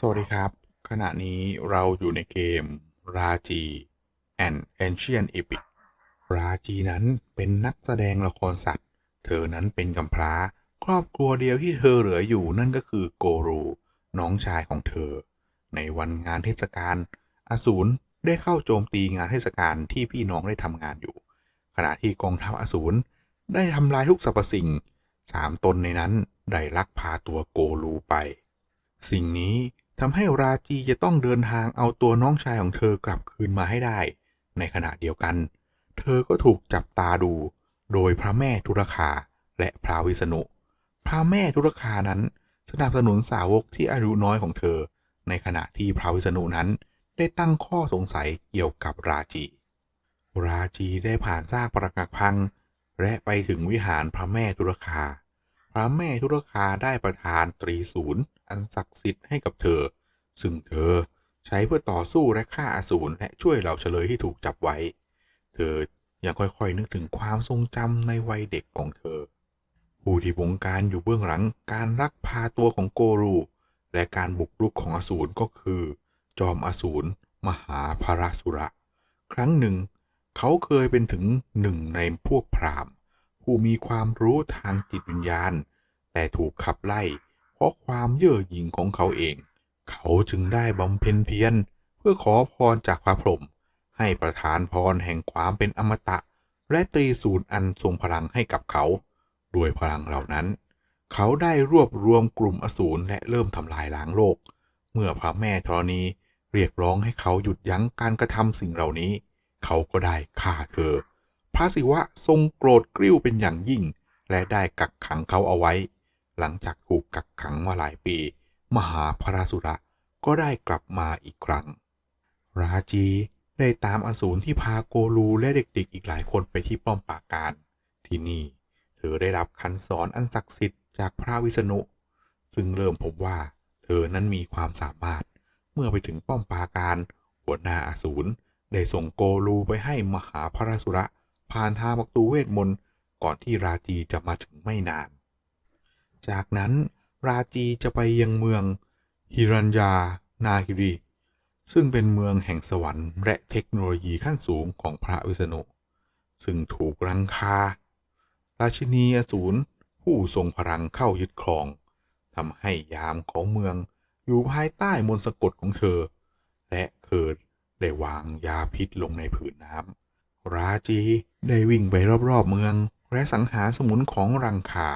สวัสดีครับ ขณะนี้เราอยู่ในเกมราจี and Ancient Epic ราจีนั้นเป็นนักแสดงละครสัตว์ เธอนั้นเป็นกำพร้า ครอบครัวเดียวที่เธอเหลืออยู่นั่นก็คือโกรู น้องชายของเธอ ในวันงานเทศกาลอสูรได้เข้าโจมตีงานเทศกาลที่พี่น้องได้ทำงานอยู่ ขณะที่กองทัพอสูรได้ทำลายทุกสรรพสิ่งสามตนในนั้นได้ลักพาตัวโกรูไป สิ่งนี้ ทำให้ราจีจะต้องเดินทางเอาตัวน้องชายของเธอกลับคืนมาให้ได้ ในขณะเดียวกัน เธอก็ถูกจับตาดู โดยพระแม่ทุรคาและพระวิษณุ พระแม่ทุรคานั้นสนับสนุนสาวกที่อายุน้อยของเธอ ในขณะที่พระวิษณุนั้นได้ตั้งข้อสงสัยเกี่ยวกับราจี ราจีได้ผ่านซากปรักหักพัง และไปถึงวิหารพระแม่ทุรคา พระแม่ทุรคาได้ประทานตรีศูนย์ อันศักดิ์สิทธิ์ให้กับเธอ ซึ่งเธอใช้เพื่อต่อสู้และฆ่าอสูรและช่วยเหล่าเฉลยที่ถูกจับไว้ เธอยังค่อยๆนึกถึงความทรงจำในวัยเด็กของเธอ ผู้ที่บงการอยู่เบื้องหลังการลักพาตัวของโกรู และการบุกรุกของอสูรก็คือ จอมอสูรมหาภราสุระ ครั้งหนึ่ง เขาเคยเป็นถึงหนึ่งในพวกพราหมณ์ ผู้มีความรู้ทางจิตวิญญาณ แต่ถูกขับไล่ เพราะความเย่อหยิ่งของเขาเอง เขาจึงได้บำเพ็ญเพียรเพื่อขอพรจากพระพรหมให้ประทานพรแห่งความเป็นอมตะ และตรีศูนย์อันทรงพลังให้กับเขาด้วยพลังเหล่านั้น เขาได้รวบรวมกลุ่มอสูรและเริ่มทำลายล้างโลก เมื่อพระแม่ธรณีเรียกร้องให้เขาหยุดยั้งการกระทำสิ่งเหล่านี้ เขาก็ได้ฆ่าเธอ พระศิวะทรงโกรธกริ้วเป็นอย่างยิ่ง และได้กักขังเขาเอาไว้ หลังจากถูกกักขังมาหลายปี มหาพระสุระก็ได้กลับมาอีกครั้ง ราจีได้ตามอสูรที่พาโกลูและเด็กๆ อีกหลายคนไปที่ป้อมปราการ ที่นี่ เธอได้รับคันสอนอันศักดิ์สิทธิ์จากพระวิษณุ ซึ่งเริ่มพบว่า เธอนั้นมีความสามารถ เมื่อไปถึงป้อมปราการ หัวหน้าอสูรได้ส่งโกลูไปให้มหาพระสุระผ่านทางประตูเวทมนต์ก่อนที่ราจีจะมาถึงไม่นาน จากนั้นราจีจะไปยังเมืองฮิรัญญานาคิรี ซึ่งเป็นเมืองแห่งสวรรค์และเทคโนโลยีขั้นสูงของพระวิษณุซึ่งถูกรังคา ราชินีอสูรผู้ทรงพลังเข้ายึดครองทำให้ยามของเมืองอยู่ภายใต้มนต์สะกดของเธอ และเคิดได้วางยาพิษลงในผืนน้ำราจีได้วิ่งไปรอบๆเมือง และสังหารสมุนของรังคา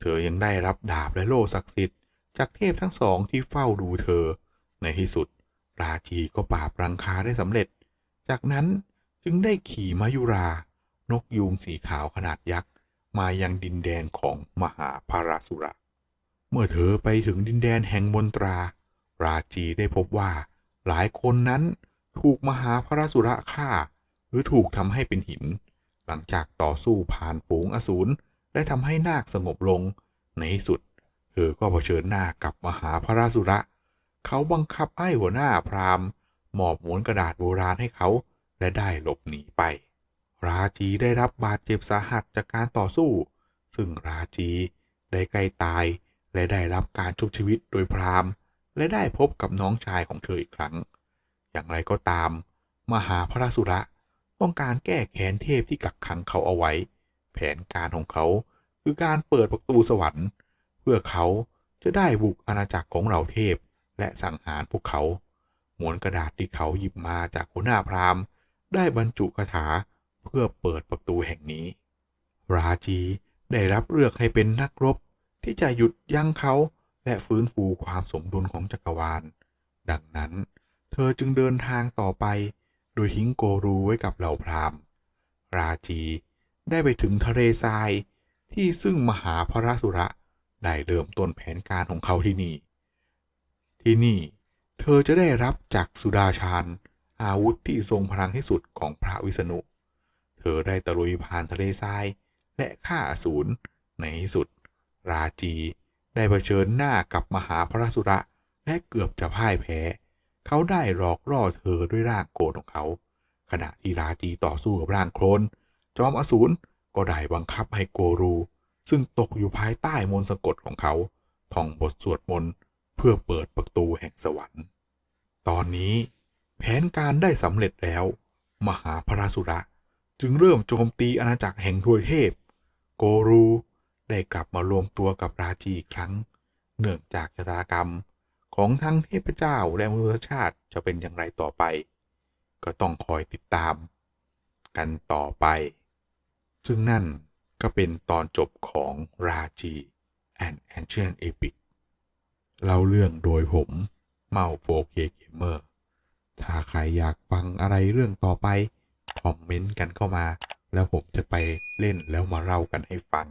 เธอยังได้รับดาบและโล่ศักดิ์สิทธิ์จากเทพทั้งสองที่เฝ้าดูเธอ ในที่สุด ราจีก็ปราบรังคาได้สำเร็จ จากนั้นจึงได้ขี่มายุรา นกยูงสีขาวขนาดยักษ์ มายังดินแดนของมหาภาราสุระ เมื่อเธอไปถึงดินแดนแห่งมนตรา ราจีได้พบว่าหลายคนนั้นถูกมหาพระสุระฆ่า หรือถูกทำให้เป็นหิน หลังจากต่อสู้ผ่านฝูงอสูร ได้ทำให้นาคสงบลง ในที่สุด เธอก็เผชิญหน้ากับมหาพระราสุระ เขาบังคับให้หัวหน้าพราหมณ์มอบม้วนกระดาษโบราณให้เขา และได้หลบหนีไป ราจีได้รับบาดเจ็บสาหัสจากการต่อสู้ ซึ่งราจีได้ใกล้ตายและได้รับการชุบชีวิตโดยพราหมณ์ และได้พบกับน้องชายของเธออีกครั้ง อย่างไรก็ตาม มหาพระสุระต้องการแก้แค้นเทพที่กักขังเขาเอาไว้ แผนการของเขา คือการเปิดประตูสวรรค์ เพื่อเขาจะได้บุกอาณาจักรของเหล่าเทพ และสังหารพวกเขาหมวนกระดาษที่เขาหยิบมาจากหัวหน้าพราหมณ์ ได้บรรจุคาถาเพื่อเปิดประตูแห่งนี้ ราจีได้รับเลือกให้เป็นนักรบที่จะหยุดยั้งเขาและฟื้นฟูความสมดุลของจักรวาล ดังนั้น เธอจึงเดินทางต่อไป โดยทิ้งโกรูไว้กับเหล่าพราหมณ์ ราจี ได้ไปถึงทะเลทราย ที่ซึ่งมหาพระสุระได้เริ่มต้นแผนการของเขาที่นี่ ที่นี่เธอจะได้รับจากสุดาชาญอาวุธที่ทรงพลังที่สุดของพระวิษณุ เธอได้ตะลุยผ่านทะเลทราย และฆ่าอสูรในที่สุด ราจีได้เผชิญหน้ากับมหาพระสุระและเกือบจะพ่ายแพ้ เขาได้หลอกล่อเธอด้วยร่างโกรธของเขา ขณะที่ราจีต่อสู้กับร่างโคลน จอมอสูรก็ได้บังคับให้โกรู ซึ่งตกอยู่ภายใต้มนต์สะกดของเขาท่องบทสวดมนต์เพื่อเปิดประตูแห่งสวรรค์ ตอนนี้แผนการได้สำเร็จแล้ว มหาพระสุระ จึงเริ่มโจมตีอาณาจักรแห่งทวยเทพ โกรูได้กลับมารวมตัวกับราจีอีกครั้ง เนื่องจากชะตากรรมของทั้งเทพเจ้าและมนุษยชาติจะเป็นอย่างไรต่อไป ก็ต้องคอยติดตาม กันต่อไป ซึ่งนั่นก็เป็นตอนจบของราจี and Ancient Epic เล่าเรื่องโดยผมเมา 4K Gamer ถ้าใครอยากฟังอะไรเรื่องต่อไป คอมเมนต์กันเข้ามา แล้วผมจะไปเล่นแล้วมาเล่ากันให้ฟัง